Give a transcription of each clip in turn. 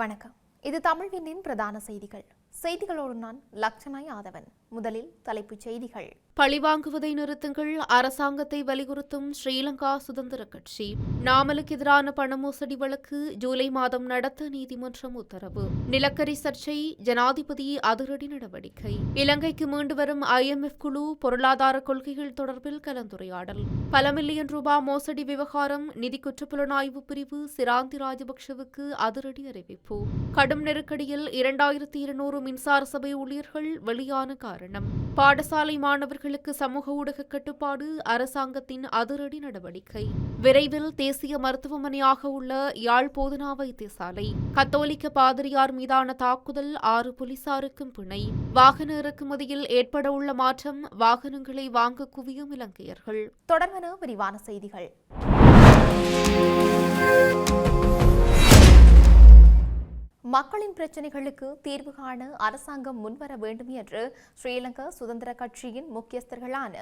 வணக்கம். இது தமிழ்வினின் பிரதான செய்திகள். செய்திகளோடு நான் லக்ஷனா யாதவன் முதலில் தலைப்புச் செய்திகள். பழிவாங்குவதை நிறுத்துங்கள். அரசாங்கத்தை வலியுறுத்தும் ஸ்ரீலங்கா சுதந்திர கட்சி. நாமலுக்கு எதிரான பண மோசடி வழக்கு ஜூலை மாதம் நடத்த நீதிமன்றம் உத்தரவு. நிலக்கரி சர்ச்சை ஜனாதிபதி அதிரடி நடவடிக்கை. இலங்கைக்கு மீண்டு வரும் ஐஎம்எஃப் குழு பொருளாதார கொள்கைகள் தொடர்பில் கலந்துரையாடல். பல மில்லியன் ரூபாய் மோசடி விவகாரம் நிதி குற்றப்புலனாய்வு பிரிவு சிராந்தி ராஜபக்ஷவுக்கு அதிரடி அறிவிப்பு. கடும் நெருக்கடியில் இரண்டாயிரத்தி இருநூறு மின்சார சபை ஊழியர்கள் வெளியான காரணம். பாடசாலை மாணவர்கள் மாணவர்களுக்கு சமூக ஊடக கட்டுப்பாடு அரசாங்கத்தின் அதிரடி நடவடிக்கை. விரைவில் தேசிய மருத்துவமனையாக உள்ள யாழ் போதனா வைத்தியசாலை. கத்தோலிக்க பாதிரியார் மீதான தாக்குதல் ஆறு போலீசாருக்கும் பிணை. வாகன இறக்குமதியில் ஏற்பட உள்ள மாற்றம் வாகனங்களை வாங்க குவியும் இலங்கையர்கள். தொடர்வன விரிவான செய்திகள். மக்களின் பிரச்சினைகளுக்கு தீர்வு காண அரசாங்கம் முன்வர வேண்டும் என்று ஸ்ரீலங்கா சுதந்திர கட்சியின் முக்கியஸ்தர்களான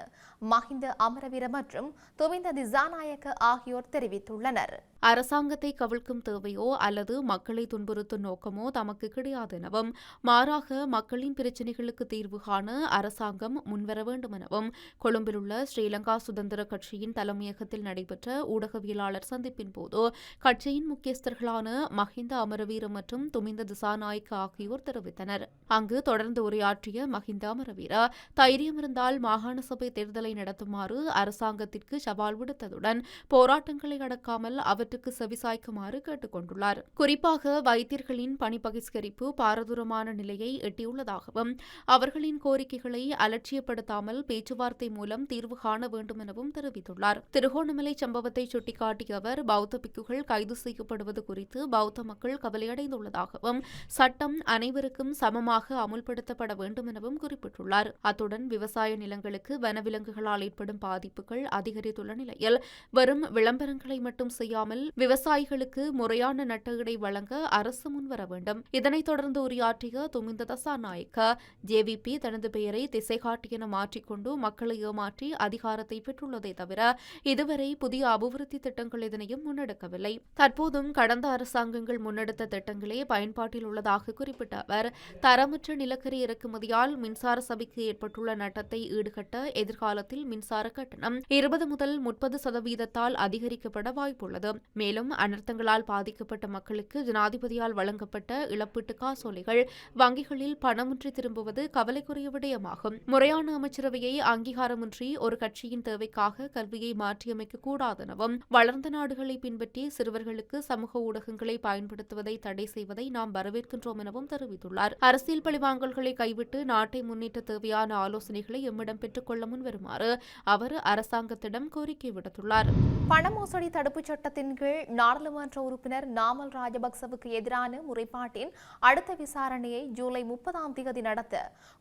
மஹிந்த அமரவீர மற்றும் துவிந்த திசாநாயக்க ஆகியோர் தெரிவித்துள்ளனர். அரசாங்கத்தை கவிழ்க்கும் தேவையோ அல்லது மக்களை துன்புறுத்தும் நோக்கமோ தமக்கு கிடையாது எனவும் மாறாக மக்களின் பிரச்சினைகளுக்கு தீர்வு காண அரசாங்கம் முன்வர வேண்டும் எனவும் கொழும்பில் உள்ள ஸ்ரீலங்கா சுதந்திர கட்சியின் தலைமையகத்தில் நடைபெற்ற ஊடகவியலாளர் சந்திப்பின் போது கட்சியின் முக்கியஸ்தர்களான மஹிந்த அமரவீர மற்றும் துமிந்த திசாநாயக்க ஆகியோர் தெரிவித்தனர். அங்கு தொடர்ந்து உரையாற்றிய மஹிந்த அமரவீர தைரியம் இருந்தால் மாகாண சபை தேர்தலை நடத்துமாறு அரசாங்கத்திற்கு சவால் விடுத்ததுடன் போராட்டங்களை அடக்காமல் அவற்றுக்கு செவிசாய்க்குமாறு கேட்டுக் கொண்டுள்ளார் குறிப்பாக வைத்தியர்களின் பணி பகிஷ்கரிப்பு பாரதூரமான நிலையை எட்டியுள்ளதாகவும் அவர்களின் கோரிக்கைகளை அலட்சியப்படுத்தாமல் பேச்சுவார்த்தை மூலம் தீர்வு காண வேண்டும் எனவும் தெரிவித்துள்ளார். திருகோணமலை சம்பவத்தை சுட்டிக்காட்டிய அவர் பௌத்த பிக்குகள் கைது செய்யப்படுவது குறித்து பௌத்த மக்கள் கவலையடைந்துள்ளதாகவும் சட்டம் அனைவருக்கும் சமமாக அமுல்படுத்தப்பட வேண்டும் எனவும் குறிப்பிட்டுள்ளார். அத்துடன் விவசாய நிலங்களுக்கு வனவிலங்குகளால் ஏற்படும் பாதிப்புகள் அதிகரித்துள்ள நிலையில் வெறும் விளம்பரங்களை மட்டும் செய்யாமல் விவசாயிகளுக்கு முறையான நட்டகடை வழங்க அரசு முன்வர வேண்டும். இதனைத் தொடர்ந்து உரையாற்றிய துமிந்த தசாநாயக்க ஜேவிபி தனது பெயரை திசை காட்டியென மாற்றிக்கொண்டு மக்களை ஏமாற்றி அதிகாரத்தை பெற்றுள்ளதை தவிர இதுவரை புதிய அபிவிருத்தி திட்டங்கள் எதனையும் முன்னெடுக்கவில்லை. தற்போதும் கடந்த அரசாங்கங்கள் முன்னெடுத்த திட்டங்களே பயன்பாட்டில் உள்ளதாக குறிப்பிட்ட அவர் தரமற்ற நிலக்கரி இறக்குமதியால் மின்சார சபைக்கு ஏற்பட்டுள்ள நட்டத்தை ஈடுகட்ட எதிர்காலத்தில் மின்சார கட்டணம் இருபது முதல் முப்பது சதவீதத்தால் அதிகரிக்கப்பட வாய்ப்புள்ளது. மேலும் அனர்த்தங்களால் பாதிக்கப்பட்ட மக்களுக்கு ஜனாதிபதியால் வழங்கப்பட்ட இழப்பீட்டு காசோலைகள் வங்கிகளில் பணமின்றி திரும்புவது கவலைக்குரிய விடயமாகும். முறையான அமைச்சரவையை அங்கீகாரமின்றி ஒரு கட்சியின் தேவைக்காக கல்வியை மாற்றியமைக்க கூடாதெனவும் வளர்ந்த நாடுகளை பின்பற்றி சிறுவர்களுக்கு சமூக ஊடகங்களை பயன்படுத்துவதை தடை செய்வதை நாம் வரவேற்கின்றோம் எனவும் தெரிவித்துள்ளார். அரசியல் பழிவாங்கல்களை கைவிட்டு நாட்டை முன்னேற்ற தேவையான ஆலோசனைகளை எம்மிடம் பெற்றுக்கொள்ள முன்வருமாறு அவர் அரசாங்கத்திடம் கோரிக்கை விடுத்துள்ளார். பண மோசடி தடுப்புச் சட்டத்தின் கீழ் நாடாளுமன்ற உறுப்பினர் நாமல் ராஜபக்சவுக்கு எதிரான முறைப்பாட்டின் அடுத்த விசாரணையை ஜூலை முப்பதாம் தேதி நடத்த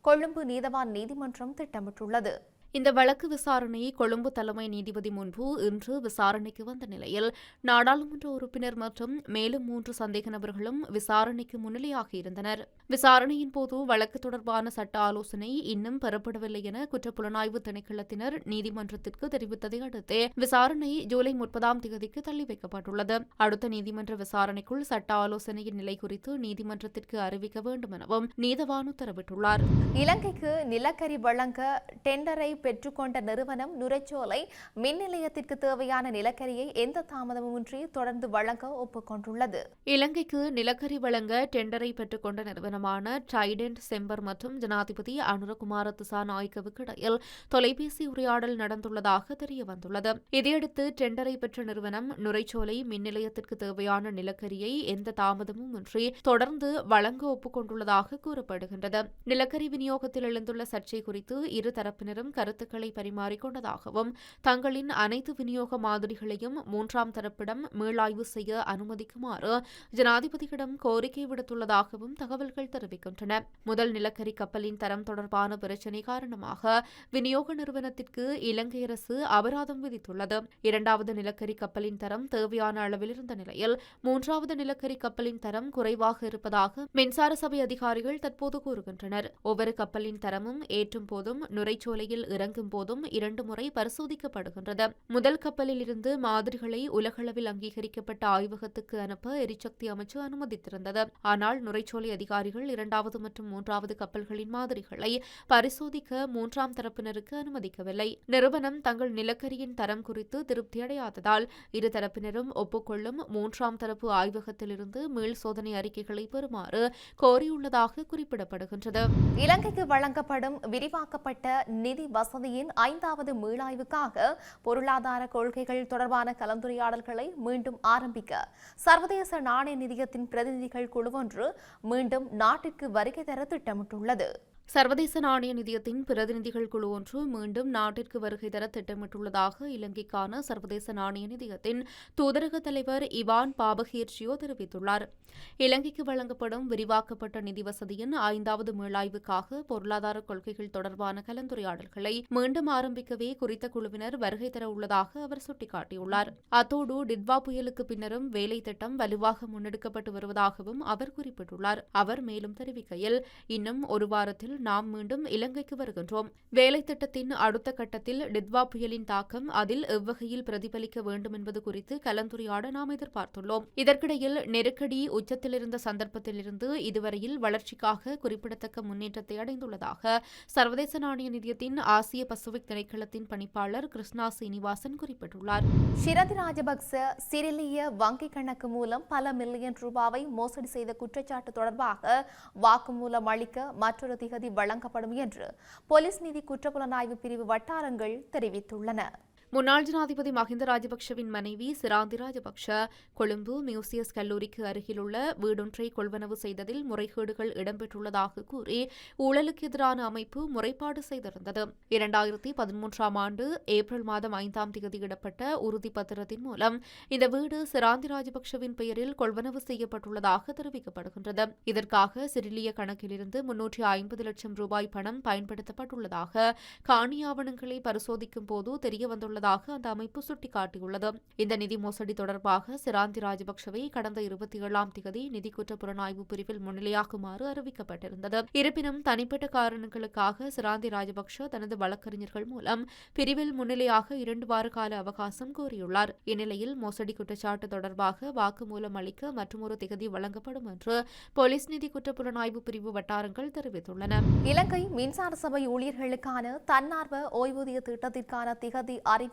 கொழும்பு நீதவான் நீதிமன்றம் திட்டமிட்டுள்ளது. இந்த வழக்கு விசாரணையை கொழும்பு தலைமை நீதிபதி முன்பு இன்று விசாரணைக்கு வந்த நிலையில் நாடாளுமன்ற உறுப்பினர் மற்றும் மேலும் மூன்று சந்தேக நபர்களும் விசாரணைக்கு முன்னிலையாகியிருந்தனர் விசாரணையின் போது வழக்கு தொடர்பான சட்ட ஆலோசனை இன்னும் பெறப்படவில்லை என குற்றப்புலனாய்வு திணைக்களத்தினர் நீதிமன்றத்திற்கு தெரிவித்ததை அடுத்து விசாரணை ஜூலை முப்பதாம் தேதிக்கு தள்ளி வைக்கப்பட்டுள்ளது. அடுத்த நீதிமன்ற விசாரணைக்குள் சட்ட ஆலோசனையின் நிலை குறித்து நீதிமன்றத்திற்கு அறிவிக்க வேண்டும் எனவும் நீதவான் உத்தரவிட்டுள்ளார். இலங்கைக்கு நிலக்கரி வழங்க டெண்டரை பெற்றுக்கொண்ட நிறுவனம் நுரைச்சோலை மின் நிலையத்திற்கு தேவையான நிலக்கரியை எந்த தாமதமுமின்றி தொடர்ந்து வழங்க ஒப்புக்கொண்டுள்ளது இலங்கைக்கு நிலக்கரி வழங்க டெண்டரை பெற்றுக்கொண்ட நிறுவனமான ட்ரைடென்ட் செம்பர் மற்றும் ஜனாதிபதி அனுரகுமார திசாநாயக்கவுக்கு இடையில் தொலைபேசி உரையாடல் நடந்துள்ளதாக தெரியவந்துள்ளது. இதையடுத்து டெண்டரை பெற்ற நிறுவனம் நுரைச்சோலை மின் நிலையத்திற்கு தேவையான நிலக்கரியை எந்த தாமதமும் இன்றி தொடர்ந்து வழங்க ஒப்புக்கொண்டுள்ளதாக கூறப்படுகின்றது. நிலக்கரி விநியோகத்தில் எழுந்துள்ள சர்ச்சை குறித்து இரு தரப்பினரும் கருத்துக்களை பரிமாறிக்கொண்டதாகவும் தங்களின் அனைத்து விநியோக மாதிரிகளையும் மூன்றாம் தரப்பிடம் மீளாய்வு செய்ய அனுமதிக்குமாறு ஜனாதிபதியிடம் கோரிக்கை விடுத்துள்ளதாகவும் தகவல்கள் தெரிவிக்கின்றன. முதல் நிலக்கரி கப்பலின் தரம் தொடர்பான பிரச்சினை காரணமாக விநியோக நிறுவனத்திற்கு இலங்கை அரசு அபராதம் விதித்துள்ளது. இரண்டாவது நிலக்கரி கப்பலின் தரம் தேவையான அளவில் இருந்த நிலையில் மூன்றாவது நிலக்கரி கப்பலின் தரம் குறைவாக இருப்பதாக மின்சார சபை அதிகாரிகள் தற்போது கூறுகின்றனர். ஒவ்வொரு கப்பலின் தரமும் ஏற்றும் போதும் நுரைச்சோலையில் இறக்கும் இறங்கும் போதும் இரண்டு முறை பரிசோதிக்கப்படுகின்றது. முதல் கப்பலில் இருந்து மாதிரிகளை உலகளவில் அங்கீகரிக்கப்பட்ட ஆய்வகத்துக்கு அனுப்ப எரிசக்தி அமைச்சு அனுமதித்திருந்தது. ஆனால் நுரைச்சோலை அதிகாரிகள் இரண்டாவது மற்றும் மூன்றாவது கப்பல்களின் மாதிரிகளை பரிசோதிக்க மூன்றாம் தரப்பினருக்கு அனுமதிக்கவில்லை. நிறுவனம் தங்கள் நிலக்கரியின் தரம் குறித்து திருப்தியடையாததால் இரு தரப்பினரும் ஒப்புக்கொள்ளும் மூன்றாம் தரப்பு ஆய்வகத்திலிருந்து மீள் சோதனை அறிக்கைகளை பெறுமாறு கோரியுள்ளதாக குறிப்பிடப்படுகின்றது. இலங்கைக்கு வழங்கப்படும் விரிவாக்கப்பட்ட நிதி வசதியின் ஐந்தாவது மீளாய்வுக்காக பொருளாதார கொள்கைகள் தொடர்பான கலந்துரையாடல்களை மீண்டும் ஆரம்பிக்க சர்வதேச நாணய நிதியத்தின் பிரதிநிதிகள் குழுவொன்று மீண்டும் நாட்டிற்கு வருகை தர திட்டமிட்டுள்ளது. சர்வதேச நாணய நிதியத்தின் பிரதிநிதிகள் குழு ஒன்று மீண்டும் நாட்டிற்கு வருகை தர திட்டமிட்டுள்ளதாக இலங்கைக்கான சர்வதேச நாணய நிதியத்தின் தூதரக தலைவர் இவான் பாபகீர்ச்சியோ தெரிவித்துள்ளார். இலங்கைக்கு வழங்கப்படும் விரிவாக்கப்பட்ட நிதி வசதியின் ஐந்தாவது மீளாய்வுக்காக பொருளாதார கொள்கைகள் தொடர்பான கலந்துரையாடல்களை மீண்டும் ஆரம்பிக்கவே குறித்த குழுவினர் வருகை தர உள்ளதாக அவர் சுட்டிக்காட்டியுள்ளார். அத்தோடு டிட்வா புயலுக்கு பின்னரும் வேலை திட்டம் வலுவாக முன்னெடுக்கப்பட்டு வருவதாகவும் அவர் குறிப்பிட்டுள்ளார். அவர் மேலும் தெரிவிக்கையில் இன்னும் ஒரு வாரத்தில் நாம் மீண்டும் இலங்கைக்கு வருகின்றோம். வேலை திட்டத்தின் அடுத்த கட்டத்தில் டித்வா புயலின் தாக்கம் அதில் எவ்வகையில் பிரதிபலிக்க வேண்டும் என்பது குறித்து கலந்துரையாட நாம் எதிர்பார்த்துள்ளோம். இதற்கிடையில் நெருக்கடி உச்சத்திலிருந்த சந்தர்ப்பத்திலிருந்து இதுவரையில் வளர்ச்சிக்காக குறிப்பிடத்தக்க முன்னேற்றத்தை அடைந்துள்ளதாக சர்வதேச நாணய நிதியத்தின் ஆசிய பசிபிக் திணைக்களத்தின் பணிப்பாளர் கிருஷ்ணா சீனிவாசன் குறிப்பிட்டுள்ளார். ஷிரதி ராஜபக்ச சிறிலிய வங்கிக் கணக்கு மூலம் பல மில்லியன் ரூபாவை மோசடி செய்த குற்றச்சாட்டு தொடர்பாக வாக்குமூலம் அளிக்க மற்றொரு திகதி வழங்கப்படும் என்று போலீஸ் நீதி குற்றப்புலனாய்வு பிரிவு வட்டாரங்கள் தெரிவித்துள்ளன. முன்னாள் ஜனாதிபதி மஹிந்த ராஜபக்ஷவின் மனைவி சிராந்தி ராஜபக்ஷ கொழும்பு மியூசியஸ் கல்லூரிக்கு அருகிலுள்ள வீடொன்றை கொள்வனவு செய்ததில் முறைகேடுகள் இடம்பெற்றுள்ளதாக கூறி ஊழலுக்கு எதிரான அமைப்பு முறைப்பாடு செய்திருந்தது. இரண்டாயிரத்தி பதிமூன்றாம் ஆண்டு ஏப்ரல் மாதம் ஐந்தாம் தேதியிடப்பட்ட உறுதி பத்திரத்தின் மூலம் இந்த வீடு சிராந்தி ராஜபக்ஷவின் பெயரில் கொள்வனவு செய்யப்பட்டுள்ளதாக தெரிவிக்கப்படுகின்றது. இதற்காக சிறிலிய கணக்கிலிருந்து முன்னூற்றி ஐம்பது லட்சம் ரூபாய் பணம் பயன்படுத்தப்பட்டுள்ளதாக காணி ஆவணங்களை பரிசோதிக்கும் போது இருப்பதாக அந்த அமைப்பு சுட்டிக்காட்டியுள்ளது. இந்த நிதி மோசடி தொடர்பாக சிராந்தி ராஜபக்ஷவை கடந்த இருபத்தி ஏழாம் தேதி நிதி குற்ற புலனாய்வு பிரிவில் முன்னிலையாக்குமாறு அறிவிக்கப்பட்டிருந்தது. இருப்பினும் தனிப்பட்ட காரணங்களுக்காக சிராந்தி ராஜபக்ஷ தனது வழக்கறிஞர்கள் மூலம் பிரிவில் முன்னிலையாக இரண்டு வார கால அவகாசம் கோரியுள்ளார். இந்நிலையில் மோசடி குற்றச்சாட்டு தொடர்பாக வாக்குமூலம் அளிக்க மற்றொரு திகதி வழங்கப்படும் என்று போலீஸ் நிதி குற்ற புலனாய்வு பிரிவு வட்டாரங்கள் தெரிவித்துள்ளன. இலங்கை மின்சார சபை ஊழியர்களுக்கான தன்னார்வ ஓய்வூதிய திட்டத்திற்கான திகதி அறிவிப்பு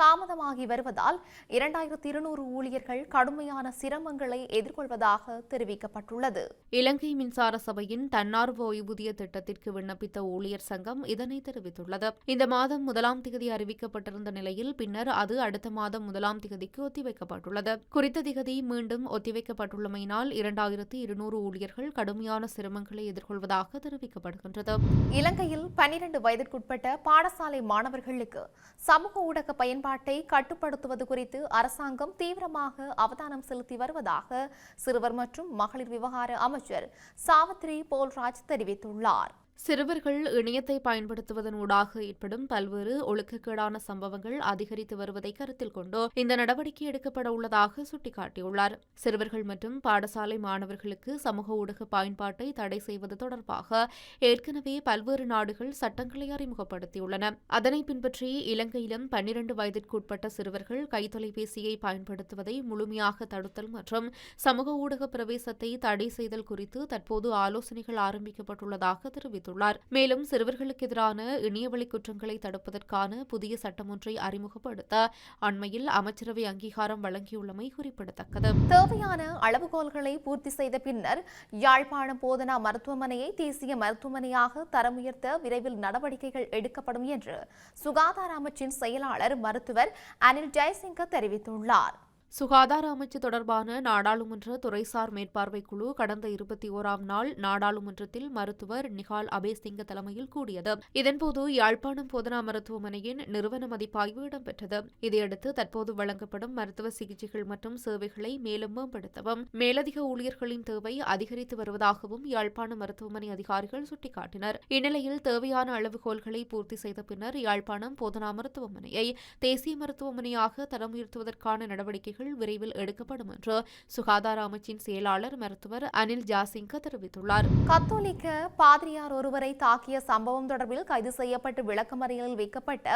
தாமதமாகி வருவதால் இரண்டாயிரத்தி இருநூறு ஊழியர்கள் கடுமையான சிரமங்களை எதிர்கொள்வதாக தெரிவிக்கப்பட்டுள்ளது. இலங்கை மின்சார சபையின் தன்னார்வ ஓய்வூதிய திட்டத்திற்கு விண்ணப்பித்த ஊழியர் சங்கம் இதனை தெரிவித்துள்ளது. இந்த மாதம் முதலாம் திகதி அறிவிக்கப்பட்டிருந்த நிலையில் பின்னர் அது அடுத்த மாதம் முதலாம் திகதிக்கு ஒத்திவைக்கப்பட்டுள்ளது. குறித்த திகதி மீண்டும் ஒத்திவைக்கப்பட்டுள்ளமையினால் இரண்டாயிரத்தி இருநூறு ஊழியர்கள் கடுமையான சிரமங்களை எதிர்கொள்வதாக தெரிவிக்கப்படுகின்றது. இலங்கையில் பனிரெண்டு வயதிற்குட்பட்ட பாடசாலை மாணவர்களுக்கு சமூக ஊடக பயன்பாட்டை கட்டுப்படுத்துவது குறித்து அரசாங்கம் தீவிரமாக அவதானம் செலுத்தி வருவதாக சிறுவர் மற்றும் மகளிர் விவகார அமைச்சர் சாவித்ரி போல்ராஜ் தெரிவித்துள்ளார். சிறுவர்கள் இணையத்தை பயன்படுத்துவதன் ஊடாக ஏற்படும் பல்வேறு ஒழுக்கக்கேடான சம்பவங்கள் அதிகரித்து வருவதை கருத்தில் கொண்டு இந்த நடவடிக்கை எடுக்கப்பட உள்ளதாக சுட்டிக்காட்டியுள்ளார். சிறுவர்கள் மற்றும் பாடசாலை மாணவர்களுக்கு சமூக ஊடக பயன்பாட்டை தடை செய்வது தொடர்பாக ஏற்கனவே பல்வேறு நாடுகள் சட்டங்களை அறிமுகப்படுத்தியுள்ளன. அதனை பின்பற்றி இலங்கையிலும் பன்னிரண்டு வயதிற்குட்பட்ட சிறுவர்கள் கைத்தொலைபேசியை பயன்படுத்துவதை முழுமையாக தடுத்தல் மற்றும் சமூக ஊடக பிரவேசத்தை தடை செய்தல் குறித்து தற்போது ஆலோசனைகள் ஆரம்பிக்கப்பட்டுள்ளதாக தெரிவித்தார் தெரிவித்துள்ளார். மேலும் சிறுவர்களுக்கு எதிரான இணையவழி குற்றங்களை தடுப்பதற்கான புதிய சட்டம் ஒன்றை அறிமுகப்படுத்த அண்மையில் அமைச்சரவை அங்கீகாரம் வழங்கியுள்ளமை குறிப்பிடத்தக்கது. தேவையான அளவுகோல்களை பூர்த்தி செய்த பின்னர் யாழ்ப்பாணம் போதனா மருத்துவமனையை தேசிய மருத்துவமனையாக தரம் உயர்த்த விரைவில் நடவடிக்கைகள் எடுக்கப்படும் என்று சுகாதார அமைச்சின் செயலாளர் மருத்துவர் அனில் ஜெயசிங்க தெரிவித்துள்ளார். சுகாதார அமைச்சு தொடர்பான நாடாளுமன்ற துறைசார் மேற்பார்வை குழு கடந்த இருபத்தி ஓராம் நாள் நாடாளுமன்றத்தில் மருத்துவர் நிகால் அபேசிங்க தலைமையில் கூடியது. இதன்போது யாழ்ப்பாணம் போதனா மருத்துவமனையின் நிறுவன மதிப்பாய்வு இடம்பெற்றது. இதையடுத்து தற்போது வழங்கப்படும் மருத்துவ சிகிச்சைகள் மற்றும் சேவைகளை மேலும் மேம்படுத்தவும் மேலதிக ஊழியர்களின் தேவை அதிகரித்து வருவதாகவும் யாழ்ப்பாண மருத்துவமனை அதிகாரிகள் சுட்டிக்காட்டினர். இந்நிலையில் தேவையான அளவுகோல்களை பூர்த்தி செய்த பின்னர் யாழ்ப்பாணம் போதனா மருத்துவமனையை தேசிய மருத்துவமனையாக தரம் உயர்த்துவதற்கான நடவடிக்கைகள் நடவடிக்கைகள் விரைவில் எடுக்கப்படும் என்று சுகாதார அமைச்சின் செயலாளர் மருத்துவர் அனில் ஜாசிங்க தெரிவித்துள்ளார். கத்தோலிக்க பாதிரியார் ஒருவரை தாக்கிய சம்பவம் தொடர்பில் கைது செய்யப்பட்டு விளக்கமறியலில் வைக்கப்பட்ட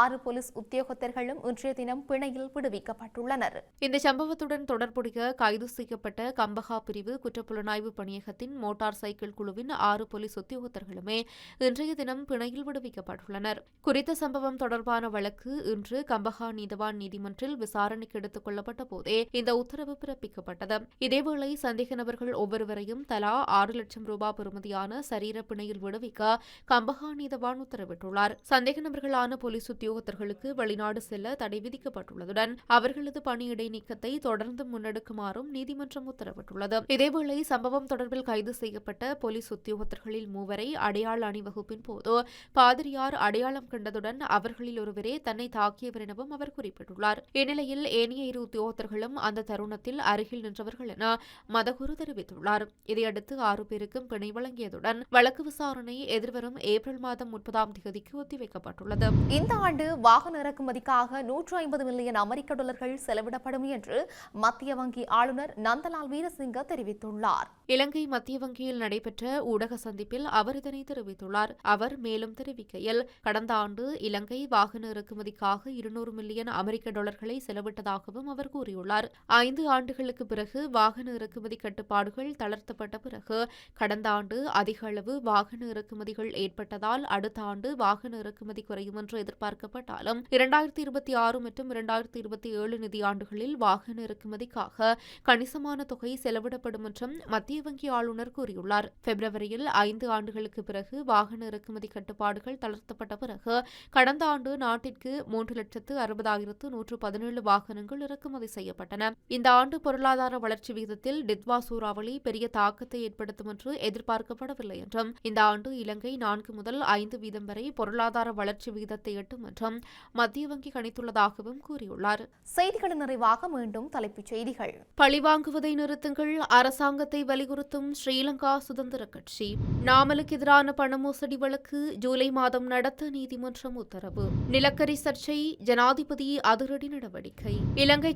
ஆறு போலீஸ் உத்தியோகத்தர்களும் இன்றைய தினம் பிணையில் விடுவிக்கப்பட்டுள்ளனர். இந்த சம்பவத்துடன் தொடர்புடைய கைது செய்யப்பட்ட கம்பஹா பிரிவு குற்றப்புலனாய்வு பணியகத்தின் மோட்டார் சைக்கிள் குழுவின் ஆறு போலீஸ் உத்தியோகத்தர்களுமே இன்றைய தினம் பிணையில் விடுவிக்கப்பட்டுள்ளனர். குறித்த சம்பவம் தொடர்பான வழக்கு இன்று கம்பஹா நீதவான் நீதிமன்றில் விசாரணைக்கு எடுத்துக் கொள்ளப்பட்ட போதே இந்த உத்தரவு பிறப்பிக்கப்பட்டது. இதேவேளை சந்தேக நபர்கள் ஒவ்வொருவரையும் தலா ஆறு லட்சம் ரூபாய் பெறுமதியான சரீர பிணையில் விடுவிக்க கம்பஹா நீதவான் உத்தரவிட்டுள்ளார். சந்தேக நபர்களான போலீஸ் உத்தியோகத்தர்களுக்கு வெளிநாடு செல்ல தடை விதிக்கப்பட்டுள்ளதுடன் அவர்களது பணி இடைநீக்கத்தை தொடர்ந்து முன்னெடுக்குமாறும் நீதிமன்றம் உத்தரவிட்டுள்ளது. இதேவேளை சம்பவம் தொடர்பில் கைது செய்யப்பட்ட போலீஸ் உத்தியோகத்தர்களில் மூவரை அடையாள அணிவகுப்பின் போது பாதிரியார் அடையாளம் கண்டதுடன் அவர்களில் ஒருவரே தன்னை தாக்கியவர் எனவும் அவர் குறிப்பிட்டுள்ளார். இந்நிலையில் ஏனைய இரு உத்தியோகத்தர்களும் அந்த தருணத்தில் அருகில் நின்றவர்கள் என மதகுரு தெரிவித்துள்ளார். இதையடுத்து ஆறு பேருக்கும் பிணை வழங்கியதுடன் வழக்கு விசாரணை எதிர்வரும் ஏப்ரல் மாதம் முப்பதாம் தேதிக்கு ஒத்திவைக்கப்பட்டுள்ளது. இந்த ஆண்டு வாகன இறக்குமதிக்காக நூற்று ஐம்பது மில்லியன் அமெரிக்க டாலர்கள் செலவிடப்படும் என்று மத்திய வங்கி ஆளுநர் நந்தலால் வீரசிங்க தெரிவித்துள்ளார். இலங்கை மத்திய வங்கியில் நடைபெற்ற ஊடக சந்திப்பில் அவர் இதனை தெரிவித்துள்ளார். அவர் மேலும் தெரிவிக்கையில் கடந்த ஆண்டு இலங்கை வாகன இறக்குமதிக்காக இருநூறு மில்லியன் அமெரிக்க டாலர்களை செலவிட்டதாகவும் அவர் கூறியுள்ளார். ஐந்து ஆண்டுகளுக்கு பிறகு வாகன இறக்குமதி கட்டுப்பாடுகள் தளர்த்தப்பட்ட பிறகு கடந்த ஆண்டு அதிக அளவு வாகன இறக்குமதிகள் ஏற்பட்டதால் அடுத்த ஆண்டு வாகன இறக்குமதி குறையும் என்று எதிர்பார்க்கப்பட்டாலும் இரண்டாயிரத்தி இருபத்தி ஆறு மற்றும் இரண்டாயிரத்தி இருபத்தி ஏழு நிதியாண்டுகளில் வாகன இறக்குமதிக்காக கணிசமான தொகை செலவிடப்படும் என்றும் மத்திய வங்கி ஆளுநர் கூறியுள்ளார். பிப்ரவரியில் ஐந்து ஆண்டுகளுக்கு பிறகு வாகன இறக்குமதி கட்டுப்பாடுகள் தளர்த்தப்பட்ட பிறகு கடந்த ஆண்டு நாட்டிற்கு மூன்று லட்சத்து அறுபதாயிரத்து நூற்று பதினேழு வாகனங்கள் இறக்குமதி செய்யப்பட்டன. இந்த ஆண்டு பொருளாதார வளர்ச்சி வீதத்தில் டித்வா சூறாவளி பெரிய தாக்கத்தை ஏற்படுத்தும் என்று எதிர்பார்க்கப்படவில்லை என்றும் இந்த ஆண்டு இலங்கை நான்கு முதல் ஐந்து வீதம் வரை பொருளாதார வளர்ச்சி வீதத்தை எட்டும் என்றும் மத்திய வங்கி கணித்துள்ளதாகவும் கூறியுள்ளார். செய்திகளின் நிறைவாக மீண்டும் தலைப்புச் செய்திகள். பழிவாங்குவதை நிறுத்துங்கள் அரசாங்கத்தை வலியுறுத்தும் ஸ்ரீலங்கா சுதந்திர கட்சி. நாமலுக்கு எதிரான பண மோசடி வழக்கு ஜூலை மாதம் நடத்த நீதிமன்றம் உத்தரவு. நிலக்கரி சர்ச்சை ஜனாதிபதி அதிரடி நடவடிக்கை.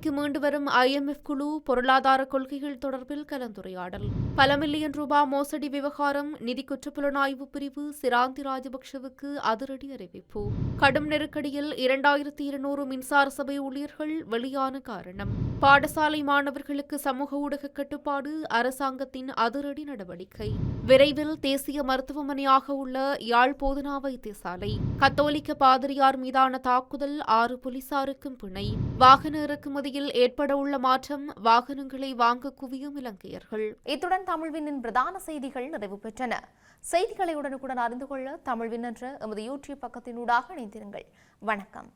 இலங்கைக்கு மீண்டு வரும் ஐஎம்எஃப் குழு பொருளாதார கொள்கைகள் தொடர்பில் கலந்துரையாடல். பல மில்லியன் ரூபாய் மோசடி விவகாரம் நிதி குற்றப்புலனாய்வு பிரிவு சிராந்தி ராஜபக்ஷவுக்கு அதிரடி அறிவிப்பு. கடும் நெருக்கடியில் இரண்டாயிரத்தி இருநூறு மின்சார சபை ஊழியர்கள் வெளியான காரணம். பாடசாலை மாணவர்களுக்கு சமூக ஊடக கட்டுப்பாடு அரசாங்கத்தின் அதிரடி நடவடிக்கை. விரைவில் தேசிய மருத்துவமனையாக உள்ள யாழ் போதனா வைத்தியசாலை. கத்தோலிக்க பாதிரியார் மீதான தாக்குதல் ஆறு போலீசாருக்கும் பிணை. வாகன இறக்குமதி ஏற்பட உள்ள மாற்றம் வாகனங்களை வாங்க குவியும் இலங்கையர்கள். இத்துடன் தமிழ்வினின் பிரதான செய்திகள் நிறைவு பெற்றன. செய்திகளை உடனுக்குடன் அறிந்து கொள்ள தமிழ்வின் என்ற எமது யூடியூப் பக்கத்தினூடாக இணைந்திருங்கள். வணக்கம்.